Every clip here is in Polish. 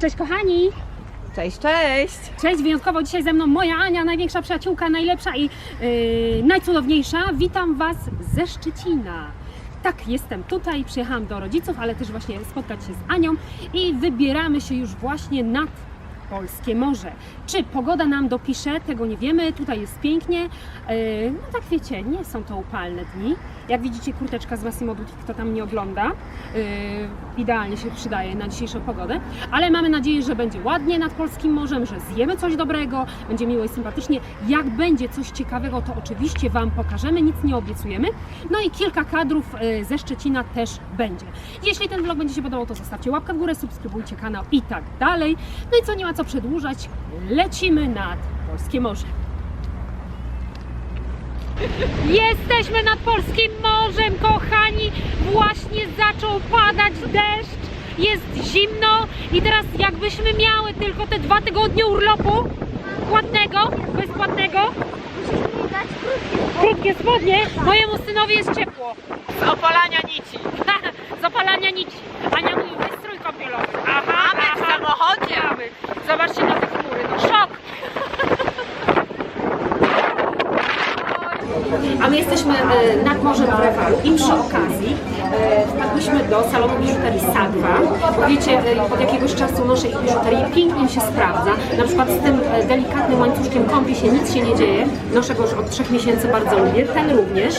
Cześć kochani! Cześć, cześć! Cześć, wyjątkowo dzisiaj ze mną moja Ania, największa przyjaciółka, najlepsza i yy, najcudowniejsza. Witam Was ze Szczecina. Tak, jestem tutaj, przyjechałam do rodziców, ale też właśnie spotkać się z Anią i wybieramy się już właśnie nad Polskie Morze. Czy pogoda nam dopisze, tego nie wiemy. Tutaj jest pięknie. Yy, no tak wiecie, nie są to upalne dni. Jak widzicie, kurteczka z Massimo Dutti, kto tam nie ogląda, yy, idealnie się przydaje na dzisiejszą pogodę. Ale mamy nadzieję, że będzie ładnie nad Polskim Morzem, że zjemy coś dobrego, będzie miło i sympatycznie. Jak będzie coś ciekawego, to oczywiście Wam pokażemy, nic nie obiecujemy. No i kilka kadrów yy, ze Szczecina też będzie. Jeśli ten vlog będzie się podobał, to zostawcie łapkę w górę, subskrybujcie kanał i tak dalej. No i co, nie ma co przedłużać, lecimy nad Polskie Morze. Jesteśmy nad Polskim Morzem, kochani! Właśnie zaczął padać deszcz, jest zimno i teraz jakbyśmy miały tylko te dwa tygodnie urlopu płatnego, bezpłatnego, krótkie spodnie, mojemu synowi jest ciepło. Z opalania nici. Zapalania nici. Ania mówi wystrój kąpielowy. Aha, Mamy w aha. samochodzie. Mamy. Zobaczcie na te chmury, no szok! A my jesteśmy e, nad Morzem Brewalu i przy okazji e, wpadliśmy do salonu biżuterii Sadwa. Wiecie, e, od jakiegoś czasu noszę ich biżuterię, pięknie się sprawdza. Na przykład z tym delikatnym łańcuszkiem kąpi się, nic się nie dzieje. Noszę go już od trzech miesięcy, bardzo lubię. Ten również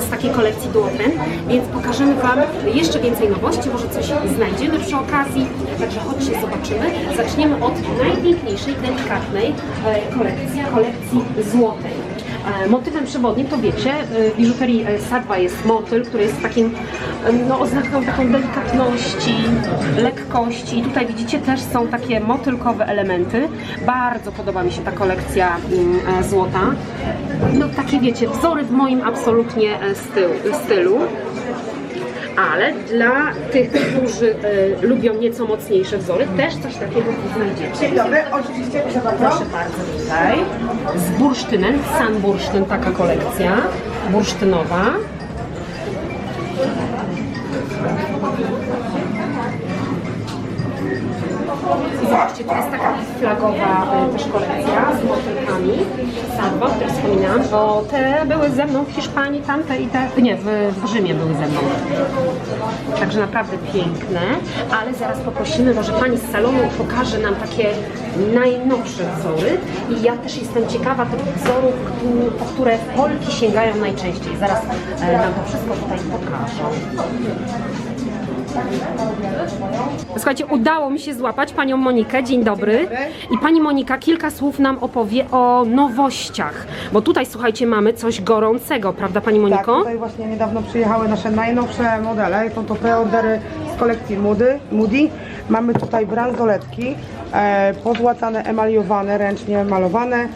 z takiej kolekcji Duopen, więc pokażemy Wam jeszcze więcej nowości, może coś znajdziemy przy okazji. Także chodźcie, zobaczymy. Zaczniemy od najpiękniejszej, delikatnej kolekcji, kolekcji złotej. E, Motywem przewodnim to wiecie, e, w biżuterii e, Sadwa jest motyl, który jest takim e, no, oznaką taką delikatności, lekkości i tutaj widzicie też są takie motylkowe elementy. Bardzo podoba mi się ta kolekcja mm, e, złota. No takie wiecie, wzory w moim absolutnie e, styl, stylu. Ale dla tych, którzy e, lubią nieco mocniejsze wzory, też coś takiego tu znajdziecie. Dzień dobry, oczywiście proszę bardzo. Proszę bardzo tutaj. Z bursztynem, sam bursztyn, taka kolekcja bursztynowa. Zobaczcie, to jest taka flagowa e, też kolekcja z motylkami. Sadwa, o wspominałam, bo te były ze mną w Hiszpanii, tamte i te, nie, w, w Rzymie były ze mną. Także naprawdę piękne, ale zaraz poprosimy, może pani z salonu pokaże nam takie najnowsze wzory i ja też jestem ciekawa tych wzorów, po które Polki sięgają najczęściej. Zaraz e, nam to wszystko tutaj pokażą. Słuchajcie, udało mi się złapać panią Monikę. Dzień dobry. I pani Monika kilka słów nam opowie o nowościach. Bo tutaj, słuchajcie, mamy coś gorącego, prawda pani Tak, Moniko? tutaj właśnie niedawno przyjechały nasze najnowsze modele. Są to preordery z kolekcji Moody. Moody. Mamy tutaj bransoletki, e, pozłacane, emaliowane, ręcznie malowane.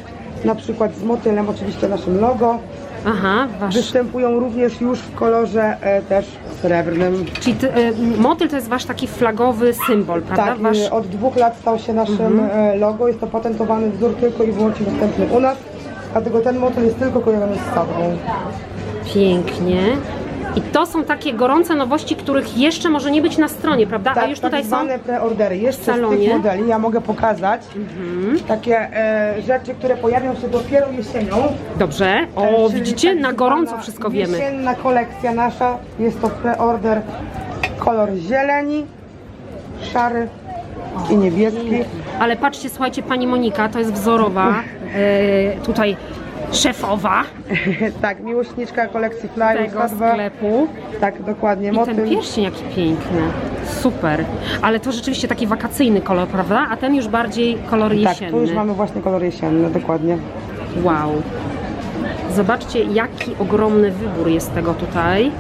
Na przykład z motylem, oczywiście naszym logo. Aha, wasz... Występują również już w kolorze e, też srebrnym. Czyli ty, y, motyl to jest wasz taki flagowy symbol, prawda? Tak, wasz... e, od dwóch lat stał się naszym e, logo. Jest to patentowany wzór tylko i wyłącznie dostępny u nas. Dlatego ten motyl jest tylko kojarzony z sadwą. Pięknie. I to są takie gorące nowości, których jeszcze może nie być na stronie, prawda? Tak, A już tutaj tak są. zwane preordery. Jeszcze w z salonie. tych modeli ja mogę pokazać takie e, rzeczy, które pojawią się dopiero jesienią. Dobrze. E, O, czyli widzicie? tak Na gorąco wszystko wiemy. Jesienna kolekcja nasza. Jest to preorder kolor zieleni, szary i niebieski. Ale patrzcie, słuchajcie, pani Monika, to jest wzorowa, e, tutaj szefowa tak, miłośniczka kolekcji Flyers tego K2. sklepu. Tak, dokładnie. I ten pierścień jaki piękny. Super. Ale to rzeczywiście taki wakacyjny kolor, prawda? A ten już bardziej kolor Tak, jesienny. tu już mamy właśnie kolor jesienny, dokładnie. Wow. Zobaczcie, jaki ogromny wybór jest tego tutaj,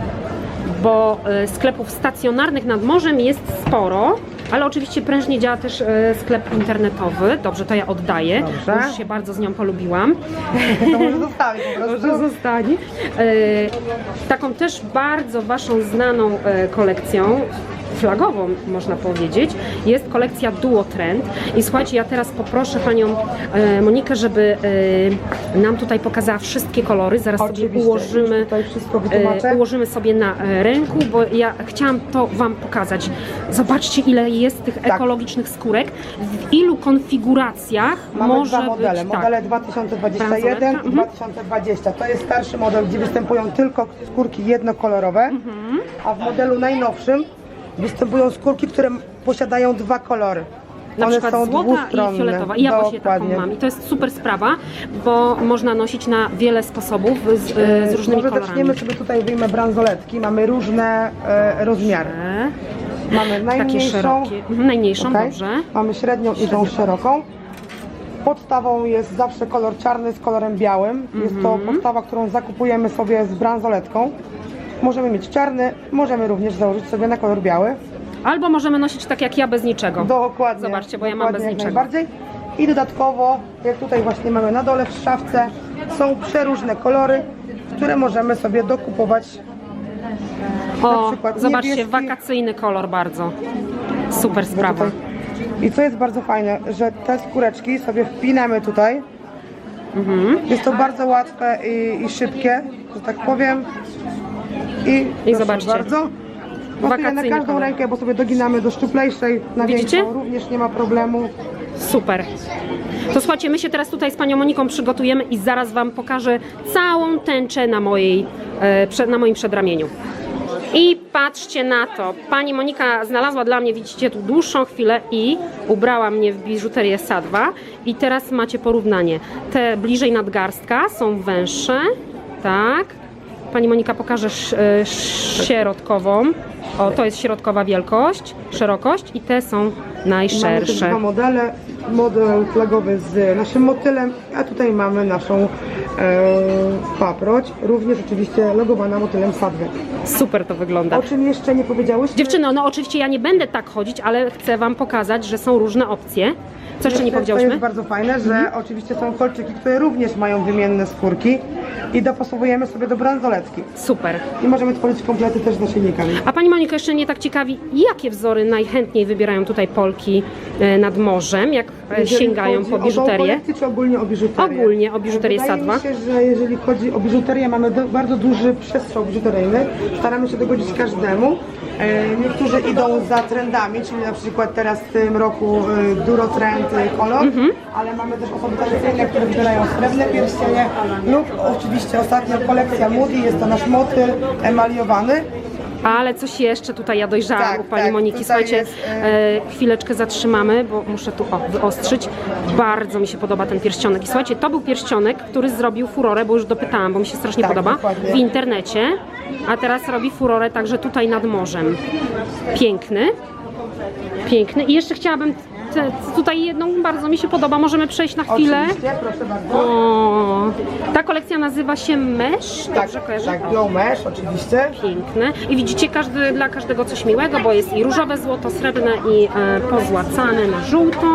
bo e, sklepów stacjonarnych nad morzem jest sporo, ale oczywiście prężnie działa też e, sklep internetowy. Dobrze, to ja oddaję. Dobrze. Już się bardzo z nią polubiłam. To może zostawić po prostu. Może zostanie. E, taką też bardzo Waszą znaną e, kolekcją flagową, można powiedzieć, jest kolekcja Duo Trend. I słuchajcie, ja teraz poproszę panią e, Monikę, żeby e, nam tutaj pokazała wszystkie kolory. Zaraz sobie Oczywiście, ułożymy, wszystko wytłumaczę. e, ułożymy sobie na ręku, bo ja chciałam to wam pokazać. Zobaczcie, ile jest tych Tak. ekologicznych skórek, w ilu konfiguracjach Mamy może dwa modele. być tak. Modele 2021 Bransoletka, i 2020. To jest starszy model, gdzie występują tylko skórki jednokolorowe, Mhm. a w modelu najnowszym występują skórki, które posiadają dwa kolory. Na One przykład są złota i fioletowa. I ja właśnie taką mam. I to jest super sprawa, bo można nosić na wiele sposobów z, e, z różnymi Może kolorami. zaczniemy sobie tutaj, wyjmę bransoletki. Mamy różne e, rozmiary. Mamy najmniejszą, szerokie. Mhm, Najmniejszą, okej? dobrze. Mamy średnią i tą szeroką. Podstawą jest zawsze kolor czarny z kolorem białym. Jest to Mhm. podstawa, którą zakupujemy sobie z bransoletką. Możemy mieć czarny, możemy również założyć sobie na kolor biały. Albo możemy nosić tak jak ja bez niczego. Dokładnie. Zobaczcie, bo ja mam bez jak niczego. Najbardziej. I dodatkowo, jak tutaj właśnie mamy na dole w szafce, są przeróżne kolory, które możemy sobie dokupować. O, na przykład zobaczcie, niebieski. wakacyjny kolor bardzo. Super sprawa. I co jest bardzo fajne, że te skóreczki sobie wpinamy tutaj. Mhm. Jest to bardzo łatwe i, i szybkie, że tak powiem. I, proszę zobaczcie. Bardzo. Pasuje na Wakacyjny każdą kolor. rękę, bo sobie doginamy do szczuplejszej, na Widzicie? większą również nie ma problemu. Super. To słuchajcie, my się teraz tutaj z panią Moniką przygotujemy i zaraz wam pokażę całą tęczę na, mojej, e, prze- na moim przedramieniu. I patrzcie na to. Pani Monika znalazła dla mnie, widzicie, tu dłuższą chwilę i ubrała mnie w biżuterię Sadwa. I teraz macie porównanie. Te bliżej nadgarstka są węższe, tak. Pani Monika pokaże sz, e, środkową. O, to jest środkowa wielkość, szerokość i te są Mamy też najszersze. dwa modele. Model flagowy z naszym motylem, a tutaj mamy naszą e, paproć, również oczywiście logowana motylem Sadwy. Super to wygląda. O czym jeszcze nie powiedziałyśmy? Dziewczyno, no oczywiście ja nie będę tak chodzić, ale chcę Wam pokazać, że są różne opcje. Co jeszcze nie To powiedziałyśmy? jest bardzo fajne, że oczywiście są kolczyki, które również mają wymienne skórki i dopasowujemy sobie do bransoletki. Super. I możemy tworzyć komplety też z naszyjnikami. A Pani Moniko jeszcze mnie tak ciekawi, jakie wzory najchętniej wybierają tutaj Polki e, nad morzem, jak Jeżeli sięgają po O biżuterię? kolekcję, czy ogólnie o biżuterię? Ogólnie o biżuterię Wydaje Sadwa. mi się, że jeżeli chodzi o biżuterię, mamy do, bardzo duży przestrzał biżuteryjny. Staramy się dogodzić każdemu. E, niektórzy idą za trendami, czyli na przykład teraz w tym roku e, Duro Trend kolor, Mhm. ale mamy też osoby tradycyjne, które wybierają srebrne pierścienie lub oczywiście ostatnia kolekcja Moody, jest to nasz motyl emaliowany. Ale coś jeszcze tutaj ja dojrzałam Tak, u Pani tak, Moniki. Słuchajcie, jest, e, chwileczkę zatrzymamy, bo muszę tu o, wyostrzyć. Bardzo mi się podoba ten pierścionek. I słuchajcie, to był pierścionek, który zrobił furorę, bo już dopytałam, bo mi się strasznie Tak, podoba, dokładnie. w internecie. A teraz robi furorę także tutaj nad morzem. Piękny. Piękny. I jeszcze chciałabym tutaj jedną, bardzo mi się podoba. Możemy przejść na chwilę. Oczywiście, proszę bardzo. O, ta kolekcja nazywa się Mesh. Tak, Dobrze kojarzę? tak, glow mesh oczywiście. piękne. I widzicie, każdy, dla każdego coś miłego, bo jest i różowe złoto, srebrne i e, pozłacane na żółto.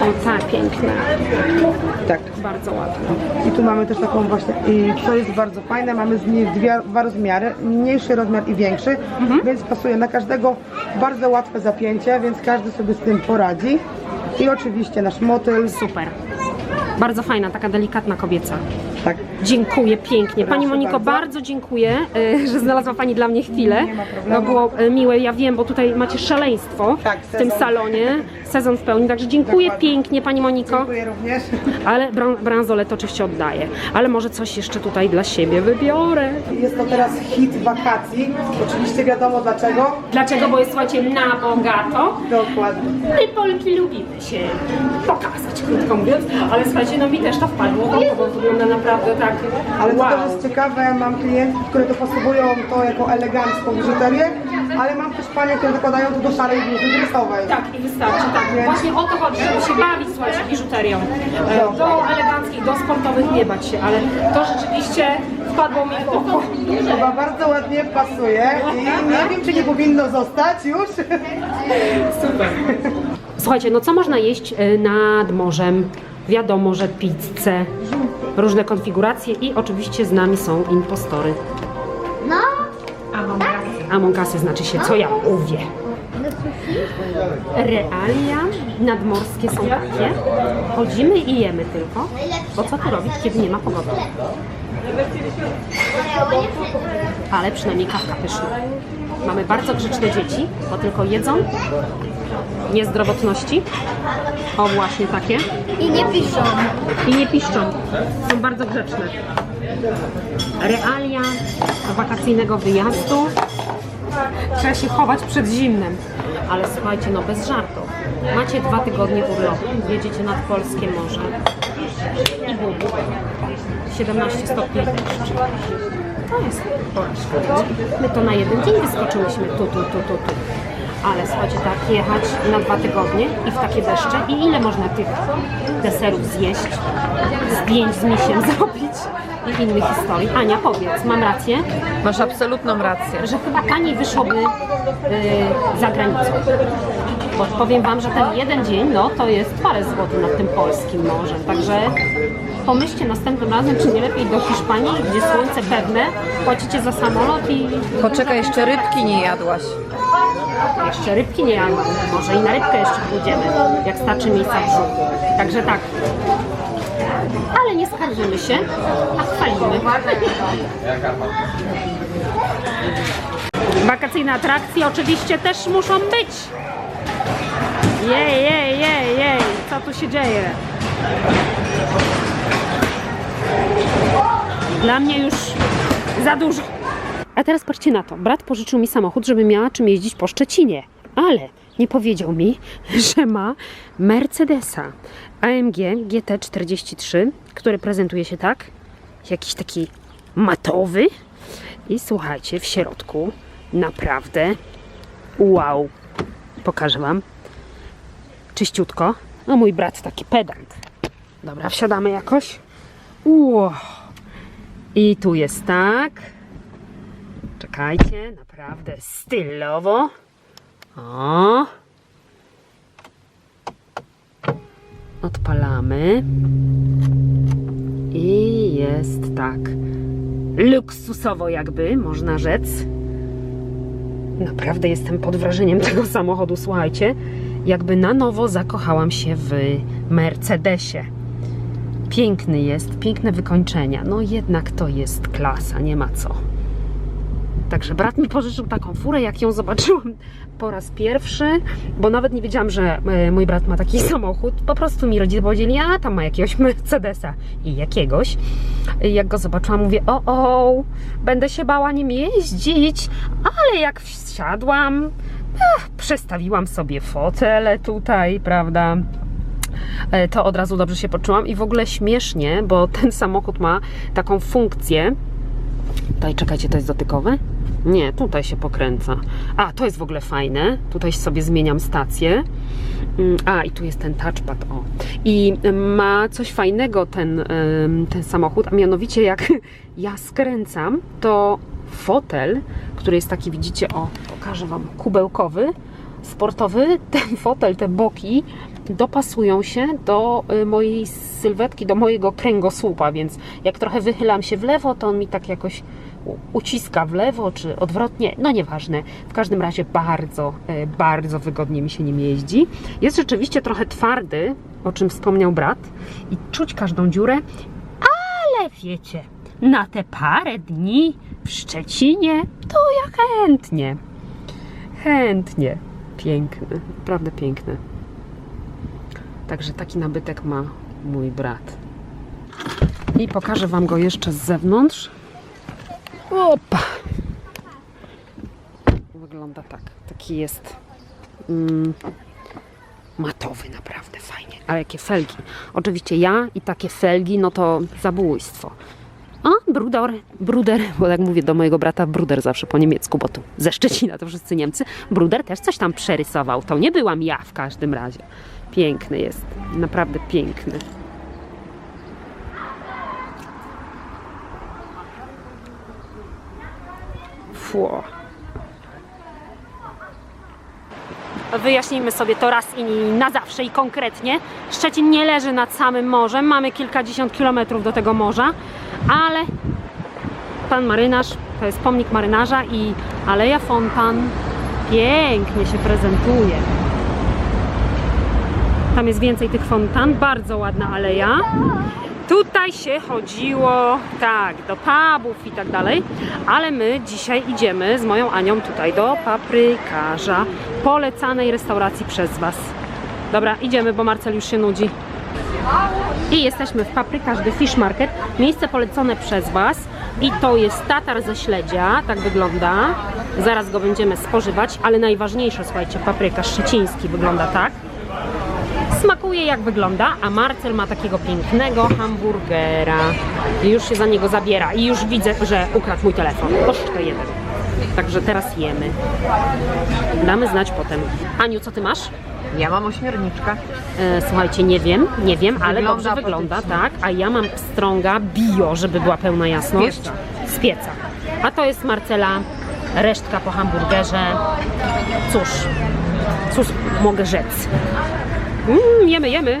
O tak, piękne. Tak. Bardzo ładne. I tu mamy też taką właśnie, i co jest bardzo fajne, mamy z nich dwie, dwa rozmiary, mniejszy rozmiar i większy, Mhm. więc pasuje na każdego bardzo łatwe zapięcie, więc każdy sobie z tym poradzi. I oczywiście nasz motyl, Super. Bardzo fajna, taka delikatna kobieca. Tak, Dziękuję pięknie. Pani Proszę Moniko, bardzo. bardzo. dziękuję, e, że znalazła Pani dla mnie chwilę. Nie ma problemu. No było e, miłe, ja wiem, bo tutaj macie szaleństwo Tak, w tym sezon. salonie, sezon w pełni. Także dziękuję Dokładnie. pięknie Pani Moniko. dziękuję również. Ale bran- bransolet oczywiście oddaję. Ale może coś jeszcze tutaj dla siebie wybiorę. Jest to teraz hit wakacji, oczywiście wiadomo dlaczego. Dlaczego? Bo jest, słuchajcie, na bogato. Dokładnie. My Polki lubimy się pokazać, krótko mówiąc. Ale słuchajcie, no mi też to wpadło w oko, bo wygląda naprawdę tak Ale wow. to też jest ciekawe, mam klientki, które dopasowują to jako elegancką biżuterię, ale mam też panie, które dokładają to do szarej bluzy dresowej. Tak, i wystarczy, tak. Właśnie o to chodzi, żeby się bawić, słuchajcie, biżuterią. E, Do eleganckich, do sportowych nie bać się, ale to rzeczywiście wpadło mi w oko. Chyba bardzo ładnie pasuje i nie wiem, czy nie powinno zostać już. Super. Słuchajcie, no co można jeść e, nad morzem? Wiadomo, że pizzę, różne konfiguracje i oczywiście z nami są impostory. No. Among Usy znaczy się co ja mówię. Realia nadmorskie są takie. Chodzimy i jemy tylko. Bo co tu robić, kiedy nie ma pogody? Ale przynajmniej kawka pyszna. Mamy bardzo grzeczne dzieci, bo tylko jedzą. Niezdrowotności. O, właśnie takie. I nie piszą. I nie piszczą. Są bardzo grzeczne. Realia wakacyjnego wyjazdu. Trzeba się chować przed zimnem. Ale słuchajcie, no bez żartów. Macie dwa tygodnie urlopu, jedziecie nad polskie morze i bum, 17 stopni deszcz. To jest porażka. My to na jeden dzień wyskoczyłyśmy tu, tu, tu, tu, tu. Ale słuchajcie, tak jechać na dwa tygodnie i w takie deszcze i ile można tych deserów zjeść, zdjęć z misiem zrobić i innych historii. Ania, powiedz, mam rację, Masz absolutną rację. że chyba taniej wyszłoby yy, za granicą. Bo powiem Wam, że ten jeden dzień, no to jest parę złotych nad tym polskim morzem. Także pomyślcie następnym razem, czy nie lepiej do Hiszpanii, gdzie słońce pewne, płacicie za samolot i Poczekaj, jeszcze rybki nie jadłaś. Jeszcze rybki nie jadłam. Może i na rybkę jeszcze pójdziemy, jak starczy miejsca w brzuchu. Także tak. Ale nie skarżymy się, a chwalimy. Wakacyjne atrakcje oczywiście też muszą być. Jej, jej, jej, jej, co tu się dzieje? Dla mnie już za dużo. A teraz patrzcie na to. Brat pożyczył mi samochód, żeby miała czym jeździć po Szczecinie. Ale nie powiedział mi, że ma Mercedesa AMG GT43, który prezentuje się tak. Jakiś taki matowy. I słuchajcie, w środku naprawdę wow. Pokażę Wam. Czyściutko. No mój brat taki pedant. Dobra, wsiadamy jakoś. Wow. I tu jest tak. Czekajcie, naprawdę stylowo. O. Odpalamy. I jest tak. Luksusowo jakby, można rzec. Naprawdę jestem pod wrażeniem tego samochodu, słuchajcie. Jakby na nowo zakochałam się w Mercedesie. Piękny jest, piękne wykończenia. No jednak to jest klasa, nie ma co. Także brat mi pożyczył taką furę, jak ją zobaczyłam po raz pierwszy, bo nawet nie wiedziałam, że e, mój brat ma taki samochód. Po prostu mi rodzice powiedzieli, a tam ma jakiegoś Mercedesa i jakiegoś. Jak go zobaczyłam, mówię, o, o, będę się bała nim jeździć, ale jak wsiadłam, ech, przestawiłam sobie fotele tutaj, prawda? E, to od razu dobrze się poczułam i w ogóle śmiesznie, bo ten samochód ma taką funkcję. Tutaj czekajcie, to jest dotykowy? Nie, tutaj się pokręca. A, to jest w ogóle fajne. Tutaj sobie zmieniam stację. Mm, A, i tu jest ten touchpad, o. I ma coś fajnego ten, ten samochód, a mianowicie jak ja skręcam, to fotel, który jest taki, widzicie, o, pokażę Wam, kubełkowy, sportowy, ten fotel, te boki dopasują się do y, mojej sylwetki, do mojego kręgosłupa, więc jak trochę wychylam się w lewo, to on mi tak jakoś uciska w lewo, czy odwrotnie, no nieważne. W każdym razie bardzo, y, bardzo wygodnie mi się nim jeździ. Jest rzeczywiście trochę twardy, o czym wspomniał brat, i czuć każdą dziurę, ale wiecie, na te parę dni w Szczecinie, to ja chętnie. Chętnie. Piękny, naprawdę piękny. Także taki nabytek ma mój brat. I pokażę Wam go jeszcze z zewnątrz. Opa! Wygląda tak. Taki jest mm, matowy, naprawdę fajnie. Ale jakie felgi. Oczywiście ja i takie felgi, no to zabójstwo. A, bruder, bruder, bo jak mówię do mojego brata, bruder zawsze po niemiecku, bo tu ze Szczecina to wszyscy Niemcy. Bruder też coś tam przerysował. To nie byłam ja w każdym razie. Piękny jest, naprawdę piękny. Fu. Wyjaśnijmy sobie to raz i na zawsze i konkretnie. Szczecin nie leży nad samym morzem, mamy kilkadziesiąt kilometrów do tego morza, ale Pan marynarz, to jest pomnik marynarza i Aleja Fontan pięknie się prezentuje. Tam jest więcej tych fontan, bardzo ładna aleja. Tutaj się chodziło, tak, do pubów i tak dalej, ale my dzisiaj idziemy z moją Anią tutaj do paprykarza, polecanej restauracji przez Was. Dobra, idziemy, bo Marcel już się nudzi. I jesteśmy w Paprykarz The Fish Market, miejsce polecone przez Was. I to jest tatar ze śledzia, tak wygląda. Zaraz go będziemy spożywać, ale najważniejsze, słuchajcie, paprykarz szczeciński wygląda tak. Smakuje jak wygląda, a Marcel ma takiego pięknego hamburgera. Już się za niego zabiera. I już widzę, że ukradł mój telefon. Troszeczkę jeden. Także teraz jemy. Damy znać potem. Aniu, co ty masz? Ja mam ośmiorniczkę. E, słuchajcie, nie wiem, nie wiem, ale Wygląda dobrze wygląda, tak. A ja mam pstrąga bio, żeby była pełna jasność. Pieca. Z pieca. A to jest Marcela, resztka po hamburgerze. Cóż, cóż mogę rzec. Mm, jemy, jemy.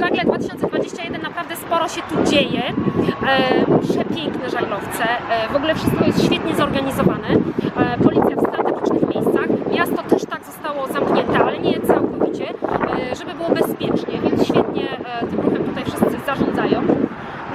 Żagle 2021 naprawdę sporo się tu dzieje. E, przepiękne żaglowce. E, w ogóle wszystko jest świetnie zorganizowane. E, policja w strategicznych miejscach. Miasto też tak zostało zamknięte, ale nie całkowicie, e, żeby było bezpiecznie, więc świetnie e, tym ruchem tutaj wszyscy zarządzają.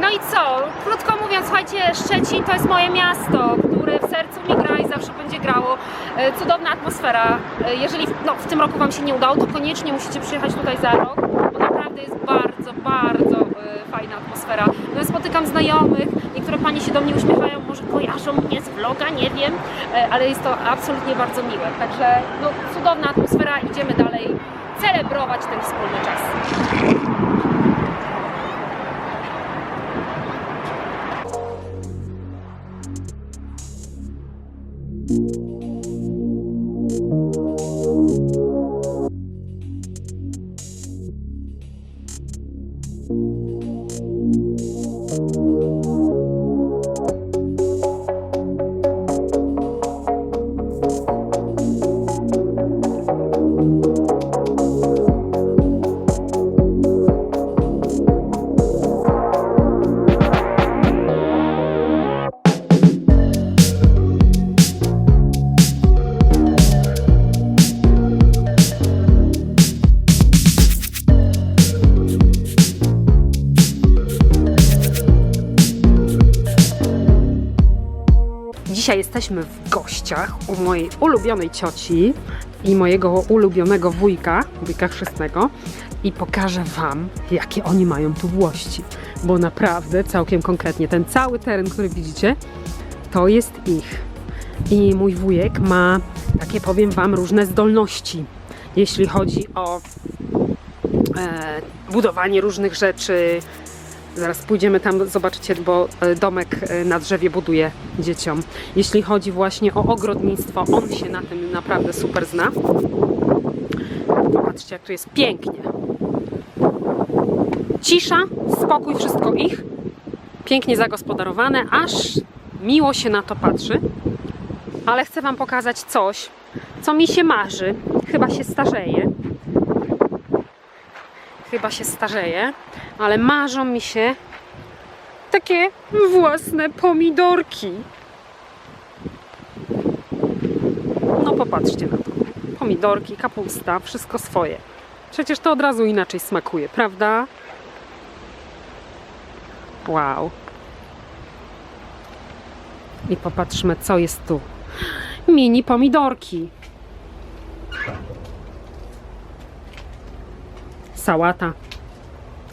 No i co? Krótko mówiąc, słuchajcie, Szczecin to jest moje miasto, które w sercu mi gra i zawsze będzie grało. E, Cudowna atmosfera. E, Jeżeli no, w tym roku Wam się nie udało, to koniecznie musicie przyjechać tutaj za rok, bo naprawdę jest bardzo, bardzo e, fajna atmosfera. No, spotykam znajomych, niektóre panie się do mnie uśmiechają, może kojarzą mnie z vloga, nie wiem, e, ale jest to absolutnie bardzo miłe. Także no, cudowna atmosfera, idziemy dalej celebrować ten wspólny czas. Jesteśmy w gościach u mojej ulubionej cioci i mojego ulubionego wujka, wujka chrzestnego i pokażę Wam, jakie oni mają tu włości, bo naprawdę całkiem konkretnie ten cały teren, który widzicie, to jest ich. I mój wujek ma takie, powiem Wam, różne zdolności, jeśli chodzi o e, budowanie różnych rzeczy, Zaraz pójdziemy tam, zobaczycie, bo e, domek e, na drzewie buduje dzieciom. Jeśli chodzi właśnie o ogrodnictwo, on się na tym naprawdę super zna. Popatrzcie, jak tu jest pięknie. Cisza, spokój, wszystko ich. Pięknie zagospodarowane, aż miło się na to patrzy. Ale chcę Wam pokazać coś, co mi się marzy. Chyba się starzeje chyba się starzeje, ale marzą mi się takie własne pomidorki. No popatrzcie na to. Pomidorki, kapusta, wszystko swoje. Przecież to od razu inaczej smakuje, prawda? Wow. I popatrzmy, co jest tu. Mini pomidorki. Sałata,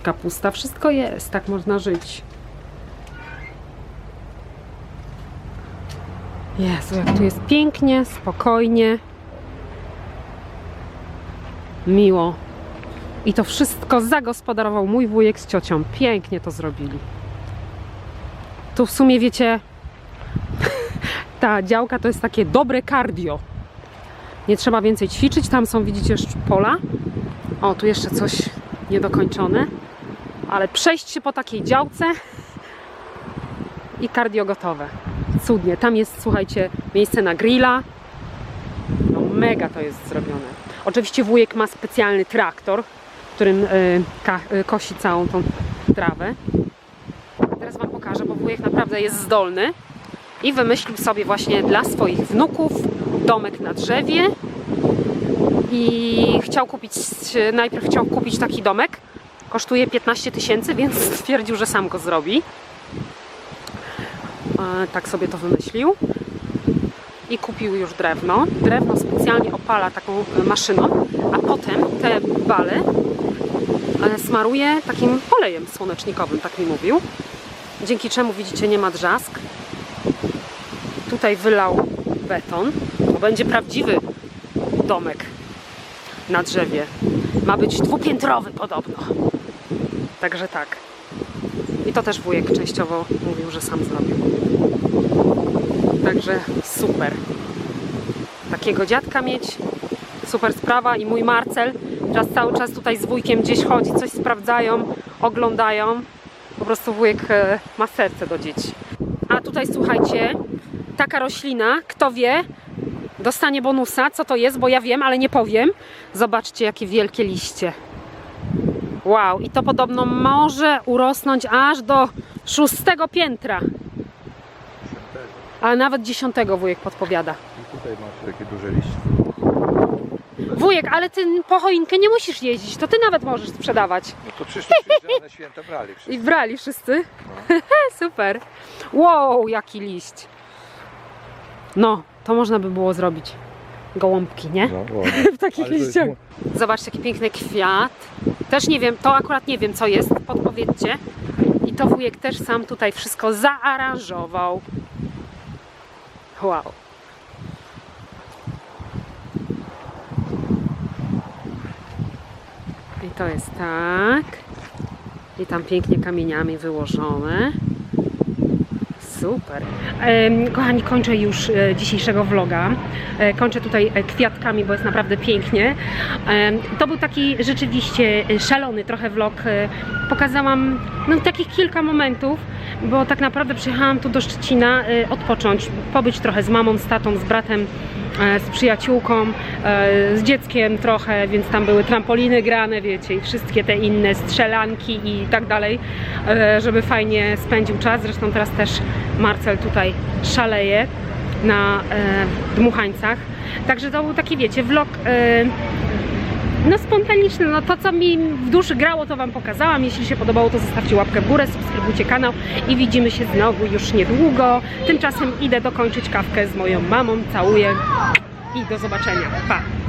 kapusta, wszystko jest, tak można żyć. Jezu, jak tu jest pięknie, spokojnie, miło. I to wszystko zagospodarował mój wujek z ciocią. Pięknie to zrobili. Tu w sumie wiecie, ta działka to jest takie dobre cardio. Nie trzeba więcej ćwiczyć. Tam są, widzicie, pola. O, tu jeszcze coś niedokończone. Ale przejść się po takiej działce i cardio gotowe. Cudnie. Tam jest, słuchajcie, miejsce na grilla. No mega to jest zrobione. Oczywiście wujek ma specjalny traktor, którym y, ka, y, kosi całą tą trawę. Teraz Wam pokażę. bo wujek naprawdę jest zdolny i wymyślił sobie właśnie dla swoich wnuków domek na drzewie i chciał kupić, najpierw chciał kupić taki domek, kosztuje 15 tysięcy, więc stwierdził, że sam go zrobi. E, Tak sobie to wymyślił i kupił już drewno. Drewno specjalnie opala taką e, maszyną, a potem te bale e, smaruje takim olejem słonecznikowym, tak mi mówił. Dzięki czemu widzicie nie ma drzask. Tutaj wylał beton. To będzie prawdziwy domek na drzewie. Ma być dwupiętrowy podobno. Także tak. I to też wujek częściowo mówił, że sam zrobił. Także super. Takiego dziadka mieć, super sprawa. I mój Marcel teraz cały czas tutaj z wujkiem gdzieś chodzi, coś sprawdzają, oglądają. Po prostu wujek e, ma serce do dzieci. A tutaj słuchajcie, taka roślina, kto wie, dostanie bonusa. Co to jest, bo ja wiem, ale nie powiem. Zobaczcie, jakie wielkie liście. Wow, i to podobno może urosnąć aż do szóstego piętra. A nawet dziesiątego wujek podpowiada. I tutaj masz takie duże liście. Wujek, ale ty po choinkę nie musisz jeździć, to ty nawet możesz sprzedawać. No to przyszli przyjdzie, na święta brali wszyscy. I brali wszyscy. Super. Wow, jaki liść. No, to można by było zrobić. Gołąbki, nie? No, ładnie. W takich Ale to jest liściach. Zobaczcie, jaki piękny kwiat. Też nie wiem, to akurat nie wiem co jest, podpowiedzcie. I to wujek też sam tutaj wszystko zaaranżował. Wow. I to jest tak. I tam pięknie kamieniami wyłożone. Super. Kochani, kończę już e, dzisiejszego vloga. E, Kończę tutaj e, kwiatkami, bo jest naprawdę pięknie. To był taki rzeczywiście szalony trochę vlog. Pokazałam no, takich kilka momentów, bo tak naprawdę przyjechałam tu do Szczecina odpocząć, pobyć trochę z mamą, z tatą, z bratem, z przyjaciółką, e, z dzieckiem trochę, więc tam były trampoliny grane, wiecie, i wszystkie te inne strzelanki i tak dalej, e, żeby fajnie spędził czas. Zresztą teraz też Marcel tutaj szaleje na e, dmuchańcach. Także to był taki, wiecie, vlog e, no spontaniczny, no to co mi w duszy grało to Wam pokazałam. Jeśli się podobało to zostawcie łapkę w górę, subskrybujcie kanał i widzimy się znowu już niedługo. Tymczasem idę dokończyć kawkę z moją mamą, całuję i do zobaczenia. Pa!